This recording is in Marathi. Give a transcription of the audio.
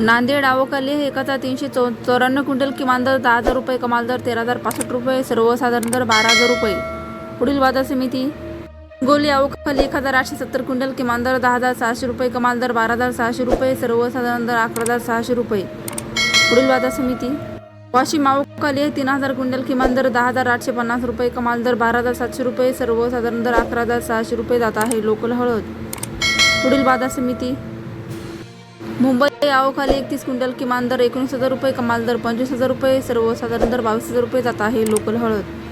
नांदेड आवकाली एकाचा तीनशे चौ चौऱ्याण्णव क्विंटल किमान दर दहा हजार रुपये कमाल दर तेरा हजार पासष्ट रुपये सर्वसाधारण दर बारा हजार रुपये. पुढील बाजार समिती. गोली आवकाली एक हजार आठशे सत्तर क्विंटल किमान दर दहा हजार सहाशे रुपये कमाल दर बारा हजार सहाशे रुपये सर्वसाधारण दर अकरा हजार सहाशे रुपये. पुढील बाजार समिती. वाशिम आवकाली तीन हजार क्विंटल किमान दर दहा हजार आठशे पन्नास रुपये कमाल दर बारा हजार सातशे रुपये सर्वसाधारण दर अकरा हजार सहाशे रुपये जात आहे लोकल हळद. पुढील बाजार समिती. मुंबई आवखाली एकतीस क्विंटल किमान दर एकोणीस हजार रुपये कमाल दर पंचवीस हजार रुपये सर्वसाधारण दर बावीस हजार रुपये जात आहे लोकल हळद.